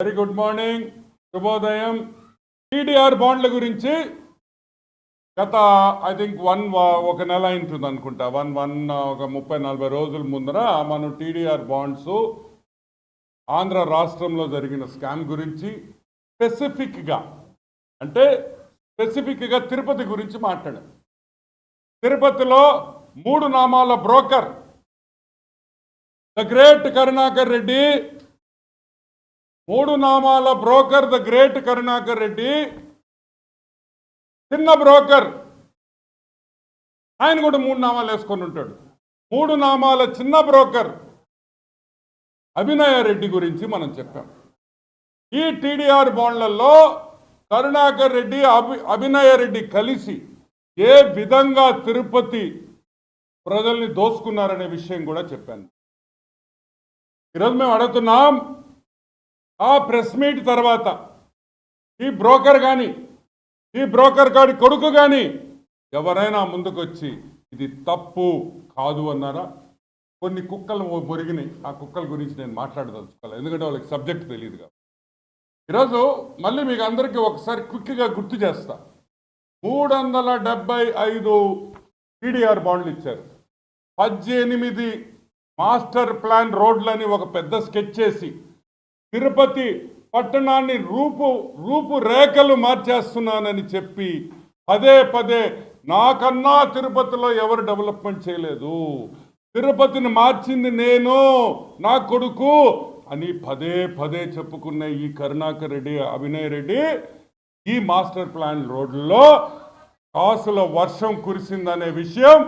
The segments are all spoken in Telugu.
వెరీ గుడ్ మార్నింగ్ శుభోదయం టీడీఆర్ బాండ్ల గురించి గత ఐ థింక్ వన్ ఒక నెల అయింటుంది అనుకుంటా. వన్ వన్ uh, ఒక ముప్పై నలభై రోజుల ముందర మనం టీడీఆర్ బాండ్స్ ఆంధ్ర రాష్ట్రంలో జరిగిన స్కామ్ గురించి స్పెసిఫిక్గా అంటే స్పెసిఫిక్గా తిరుపతి గురించి మాట్లాడాం. తిరుపతిలో మూడు నామాల broker the great Karunakar Reddy మూడు నామాల broker the great Karunakar Reddy చిన్న బ్రోకర్. ఆయన కూడా మూడు నామాలు వేసుకొని ఉంటాడు. మూడు నామాల చిన్న బ్రోకర్ అభినయ రెడ్డి గురించి మనం చెప్పాం. ఈ టీడీఆర్ బాండ్లలో కరుణాకర్ రెడ్డి అభి అభినయ రెడ్డి కలిసి ఏ విధంగా తిరుపతి ప్రజల్ని దోసుకున్నారనే విషయం కూడా చెప్పాను. ఈరోజు మేము అడుగుతున్నాం ఆ ప్రెస్ మీట్ తర్వాత ఈ బ్రోకర్ కానీ ఈ బ్రోకర్ కాడి కొడుకు కానీ ఎవరైనా ముందుకొచ్చి ఇది తప్పు కాదు అన్నారా? కొన్ని కుక్కలు పొరిగినాయి ఆ కుక్కల గురించి నేను మాట్లాడదలుచుకోవాలి ఎందుకంటే వాళ్ళకి సబ్జెక్ట్ తెలియదు కాబట్టి. ఈరోజు మళ్ళీ మీకు అందరికీ ఒకసారి క్విక్గా గుర్తు చేస్తా. మూడు వందల డెబ్బై ఐదు టీడీఆర్ బాండ్లు ఇచ్చారు. పద్దెనిమిది మాస్టర్ ప్లాన్ రోడ్లని ఒక పెద్ద స్కెచ్ చేసి తిరుపతి పట్టణాన్ని రూపు రూపు రేఖలు మార్చేస్తున్నానని చెప్పి పదే పదే నాకన్నా తిరుపతిలో ఎవరు డెవలప్మెంట్ చేయలేదు తిరుపతిని మార్చింది నేను నా కొడుకు అని పదే పదే చెప్పుకున్న ఈ కరుణాకర్ రెడ్డి అభినయ్ రెడ్డి ఈ మాస్టర్ ప్లాన్ రోడ్లలో కాసుల వర్షం కురిసిందనే విషయం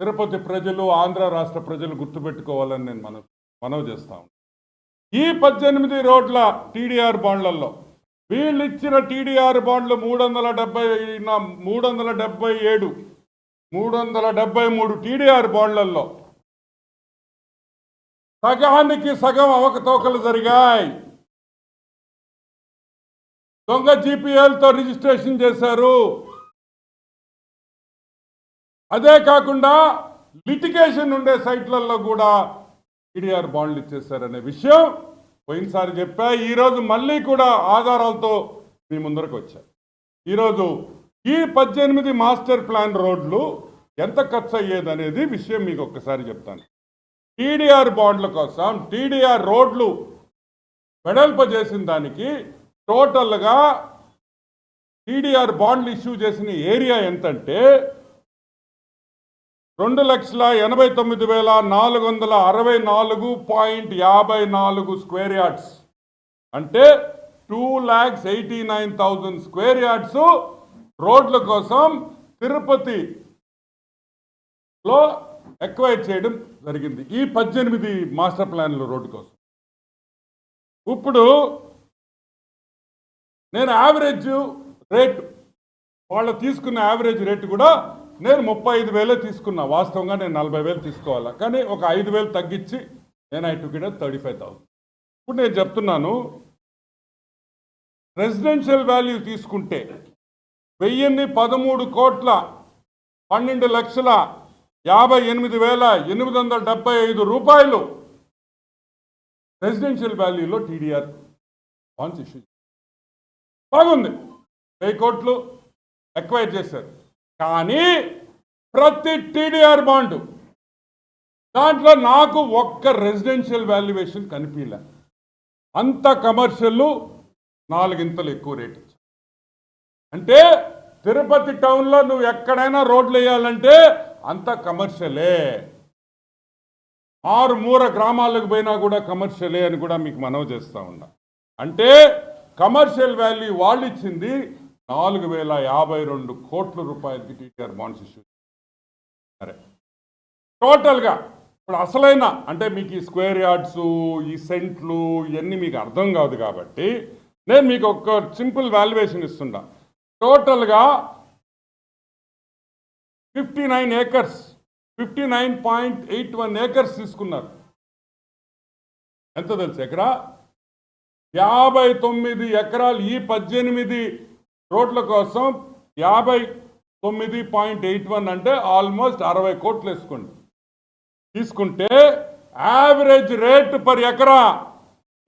తిరుపతి ప్రజలు ఆంధ్ర రాష్ట్ర ప్రజలు గుర్తుపెట్టుకోవాలని నేను మనం మనవి చేస్తా ఉన్నాను. ఈ పద్దెనిమిది రోడ్ల టీడీఆర్ బాండ్లలో వీళ్ళు ఇచ్చిన టీడీఆర్ బాండ్లు మూడు వందల డెబ్బై మూడు వందల డెబ్బై ఏడు మూడు వందల డెబ్బై మూడు టీడీఆర్ బాండ్లలో సగానికి సగం అవకతవకలు జరిగాయి. దొంగ జీపీఎల్తో రిజిస్ట్రేషన్ చేశారు. అదే కాకుండా లిటిగేషన్ ఉండే సైట్లలో కూడా టీడీఆర్ బాండ్లు ఇచ్చేశారనే విషయం పోయినసారి చెప్పా. ఈరోజు మళ్ళీ కూడా ఆధారాలతో మీ ముందరకు వచ్చా. ఈరోజు ఈ పద్దెనిమిది మాస్టర్ ప్లాన్ రోడ్లు ఎంత ఖర్చు అయ్యేదనేది విషయం మీకు ఒక్కసారి చెప్తాను. టీడీఆర్ బాండ్ల కోసం టీడీఆర్ రోడ్లు వెడల్పజేసిన దానికి టోటల్గా టీడీఆర్ బాండ్లు ఇష్యూ చేసిన ఏరియా ఎంతంటే రెండు లక్షల ఎనభై తొమ్మిది వేల నాలుగు వందల అరవై నాలుగు పాయింట్ యాభై నాలుగు స్క్వేర్ యార్డ్స్. అంటే two lakhs eighty nine thousand square yards రోడ్ల కోసం తిరుపతిలో ఎక్వైర్ చేయడం జరిగింది. ఈ పద్దెనిమిది మాస్టర్ ప్లాన్లు రోడ్డు కోసం. ఇప్పుడు నేను యావరేజ్ రేటు వాళ్ళు తీసుకున్న యావరేజ్ రేటు కూడా నేను ముప్పై ఐదు వేలే తీసుకున్నా. వాస్తవంగా నేను నలభై వేలు తీసుకోవాలా? కానీ ఒక ఐదు వేలు తగ్గించి నేను I took it thirty five thousand. ఇప్పుడు నేను చెప్తున్నాను రెసిడెన్షియల్ వాల్యూ తీసుకుంటే వెయ్యిన్ని పదమూడు కోట్ల పన్నెండు లక్షల యాభై ఎనిమిది వేల ఎనిమిది వందల డెబ్బై ఐదు రూపాయలు రెసిడెన్షియల్ వాల్యూలో టీడీఆర్ బాండ్స్ ఇష్యూ బాగుంది. వెయ్యి కోట్లు ఎక్వైర్ చేశారు. కానీ ప్రతి టీడీఆర్ బాండు. దాంట్లో నాకు ఒక్క రెసిడెన్షియల్ వాల్యుయేషన్ కనిపించలే. అంత కమర్షియల్ నాలుగింతలు ఎక్కువ రేట్ అంటే తిరుపతి టౌన్లో నువ్వు ఎక్కడైనా రోడ్లు వేయాలంటే అంత కమర్షియలే. ఆరు మూర గ్రామాలకు పోయినా కూడా కమర్షియలే అని కూడా మీకు మనవి చేస్తూ ఉన్నా. అంటే కమర్షియల్ వాల్యూ వాళ్ళు ఇచ్చింది నాలుగు వేల యాభై రెండు కోట్ల రూపాయలకి టీటీఆర్ బాండ్స్ ఇష్యూ సరే. టోటల్గా ఇప్పుడు అసలైన అంటే మీకు ఈ స్క్వేర్ యార్డ్స్ ఈ సెంట్లు ఇవన్నీ మీకు అర్థం కాదు కాబట్టి నేను మీకు ఒక సింపుల్ వాల్యుయేషన్ ఇస్తున్నా. టోటల్గా fifty nine acres fifty nine point eight one acres తీసుకున్నారు. ఎంత తెలుసు ఎకరా? యాభై తొమ్మిది ఎకరాలు ఈ పద్దెనిమిది రోడ్ల కోసం యాభై తొమ్మిది పాయింట్ ఎయిట్ వన్ అంటే ఆల్మోస్ట్ అరవై కోట్లు వేసుకోండి. తీసుకుంటే యావరేజ్ రేట్ పర్ ఎకరా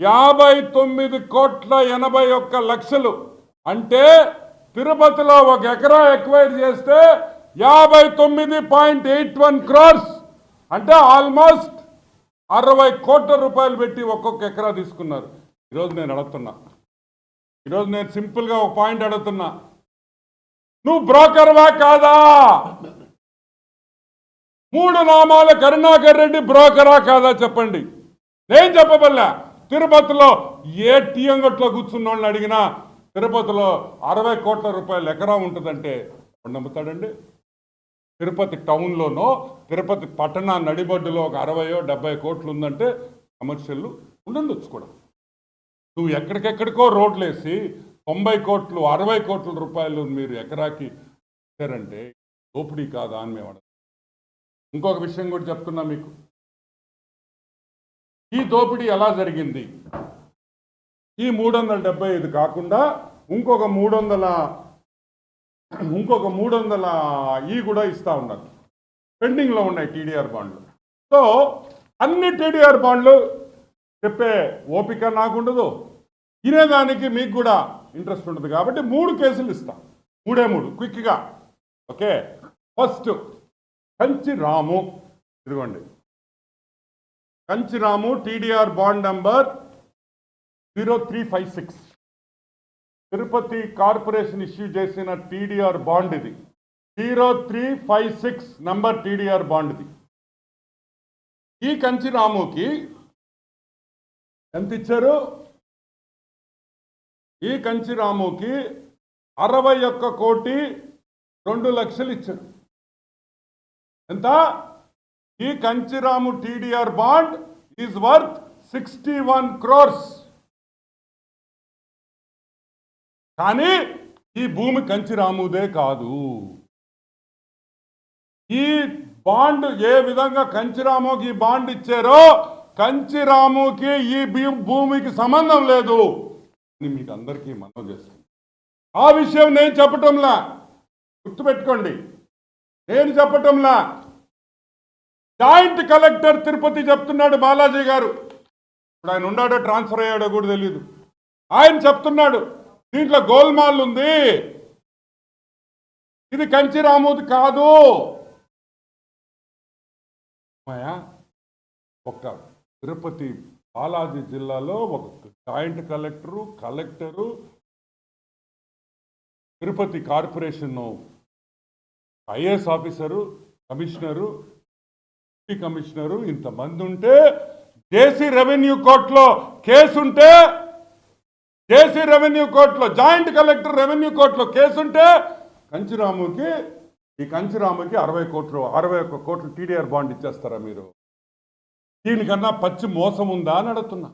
యాభై తొమ్మిది కోట్ల ఎనభై ఒక్క లక్షలు. అంటే తిరుపతిలో ఒక ఎకరా ఎక్వైర్ చేస్తే యాభై తొమ్మిది పాయింట్ ఎయిట్ వన్ క్రోర్స్. అంటే ఆల్మోస్ట్ అరవై కోట్ల రూపాయలు పెట్టి ఒక్కొక్క ఎకరా తీసుకున్నారు. ఈరోజు నేను అడుగుతున్నా ఈరోజు నేను సింపుల్గా ఒక పాయింట్ అడుగుతున్నా. నువ్వు బ్రోకర్వా కాదా? మూడు నామాల కరుణాకర్ రెడ్డి బ్రోకరా కాదా చెప్పండి. నేను చెప్పబల్లా తిరుపతిలో ఏ టీఎం గట్లో కూర్చున్న వాళ్ళని అడిగినా తిరుపతిలో అరవై కోట్ల రూపాయలు ఎకరా ఉంటుందంటే నమ్ముతాడండి? తిరుపతి టౌన్లోనో తిరుపతి పట్టణ నడిబడ్డులో ఒక అరవయో డెబ్బై కోట్లు ఉందంటే కమర్షియల్ ఉండొచ్చు కూడా. నువ్వు ఎక్కడికెక్కడికో రోడ్లు వేసి తొంభై కోట్లు అరవై కోట్ల రూపాయలు మీరు ఎకరాకి ఇచ్చారంటే దోపిడీ కాదా అని మేము ఇంకొక విషయం కూడా చెప్తున్నా మీకు. ఈ దోపిడీ ఎలా జరిగింది? ఈ మూడు వందల డెబ్బై ఐదు కాకుండా ఇంకొక మూడు వందల ఇంకొక మూడు వందల ఈ కూడా ఇస్తూ ఉన్నారు. పెండింగ్లో ఉన్నాయి టీడీఆర్ బాండ్లు. సో అన్ని టీడీఆర్ బాండ్లు చెప్పే ఓపిక నాకుండదు. తినేదానికి మీకు కూడా ఇంట్రెస్ట్ ఉండదు కాబట్టి మూడు కేసులు ఇస్తాం. మూడే మూడు క్విక్గా ఓకే? ఫస్ట్ కంచి రాము ఇదిగోండి. Kanchi Ramu TDR bond number zero three five six. Tirupati corporation issue చేసిన టీడీఆర్ బాండ్ ఇది. Zero three five six number TDR bond ఇది. ఈ కంచి రాముకి ఎంత ఇచ్చారు? ఈ కంచిరాముకి అరవై ఒక్క కోటి రెండు లక్షలు ఇచ్చారు. ఎంత? ఈ Kanchiramu TDR bond is worth sixty one crores. కానీ ఈ భూమి కంచిరాముదే కాదు. ఈ బాండ్ ఏ విధంగా కంచిరాముకి ఈ బాండ్ ఇచ్చారో కంచిరాముకి ఈ భూమికి సంబంధం లేదు అని మీకు అందరికీ మనం చేస్తుంది ఆ విషయం నేను చెప్పటంలా. గుర్తుపెట్టుకోండి. నేను చెప్పటంలా. జాయింట్ కలెక్టర్ తిరుపతి చెప్తున్నాడు బాలాజీ గారు. ఇప్పుడు ఆయన ఉన్నాడో ట్రాన్స్ఫర్ అయ్యాడో కూడా తెలియదు ఆయన చెప్తున్నాడు దీంట్లో గోల్మాల్ ఉంది. ఇది కంచి రామోది కాదు. మాయా ఒక్క తిరుపతి బాలాజీ జిల్లాలో ఒక joint collector collector Tirupati corporation IAS officer commissioner deputy commissioner ఇంతమంది ఉంటే జేసీ రెవెన్యూ కోర్టులో కేసు ఉంటే జేసీ రెవెన్యూ కోర్టులో జాయింట్ కలెక్టర్ రెవెన్యూ కోర్టులో కేసు ఉంటే కంచిరాముకి ఈ కంచిరాముకి అరవై కోట్లు అరవై ఒక్క కోట్లు టీడీఆర్ బాండ్ ఇచ్చేస్తారా మీరు? దీనికన్నా పచ్చి మోసం ఉందా అని అడుగుతున్నా.